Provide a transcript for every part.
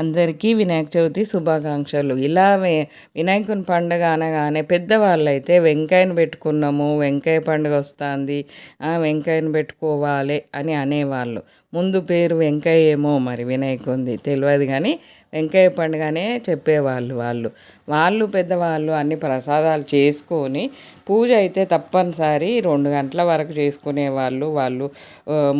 అందరికీ వినాయక చవితి శుభాకాంక్షలు. ఇలా వినాయకుని పండుగ అనగానే పెద్దవాళ్ళు అయితే వెంకాయని పెట్టుకున్నాము వెంకాయ పండుగ వస్తుంది వెంకాయని పెట్టుకోవాలి అని అనేవాళ్ళు. ముందు పేరు వెంకయ్య ఏమో మరి వినాయకుంది తెలియదు కానీ వెంకయ్య పండుగనే చెప్పేవాళ్ళు వాళ్ళు. వాళ్ళు పెద్దవాళ్ళు అన్ని ప్రసాదాలు చేసుకొని పూజ అయితే తప్పనిసరి రెండు గంటల వరకు చేసుకునేవాళ్ళు వాళ్ళు.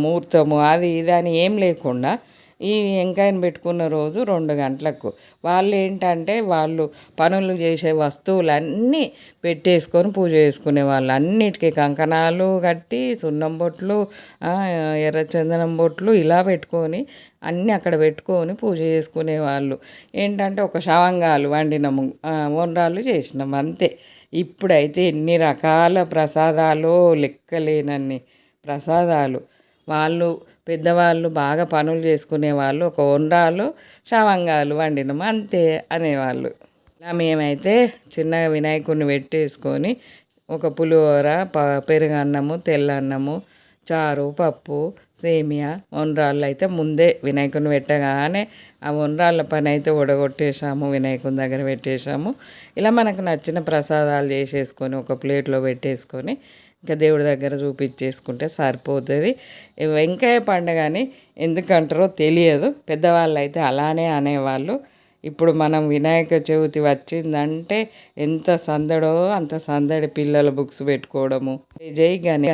ముహూర్తము అది ఇది అని ఏం లేకుండా ఈ వెంకాయని పెట్టుకున్న రోజు రెండు గంటలకు. వాళ్ళు ఏంటంటే వాళ్ళు పనులు చేసే వస్తువులన్నీ పెట్టేసుకొని పూజ చేసుకునే వాళ్ళు. అన్నిటికీ కంకణాలు కట్టి సున్నం బొట్లు ఎర్రచందనం బొట్లు ఇలా పెట్టుకొని అన్నీ అక్కడ పెట్టుకొని పూజ చేసుకునే వాళ్ళు. ఏంటంటే ఒక శవంగాలు వండినము వండ్రాలు చేసినాము అంతే. ఇప్పుడైతే ఎన్ని రకాల ప్రసాదాలు లెక్కలేనన్ని ప్రసాదాలు. వాళ్ళు పెద్దవాళ్ళు బాగా పనులు చేసుకునే వాళ్ళు ఒక వండ్రాలు శవంగాలు వండినము అంతే అనేవాళ్ళు. ఇలా మేమైతే చిన్నగా వినాయకుడిని పెట్టేసుకొని ఒక పులిహోర ప పెరుగన్నము తెల్లన్నము చారు పప్పు సేమియా వండ్రాళ్ళు అయితే ముందే వినాయకుని పెట్టగానే ఆ వండ్రాళ్ళ పని అయితే ఉడగొట్టేసాము వినాయకుని దగ్గర పెట్టేసాము ఇలా మనకు నచ్చిన ప్రసాదాలు చేసేసుకొని ఒక ప్లేట్లో పెట్టేసుకొని ఇంకా దేవుడి దగ్గర చూపించేసుకుంటే సరిపోతుంది. వెంకయ్య వెంకాయ పండుగని ఎందుకంటారో తెలియదు. పెద్దవాళ్ళు అయితే అలానే అనేవాళ్ళు. ఇప్పుడు మనం వినాయక చవితి వచ్చిందంటే ఎంత సందడో అంత సందడి పిల్లల బుక్స్ పెట్టుకోవడము. జై గణే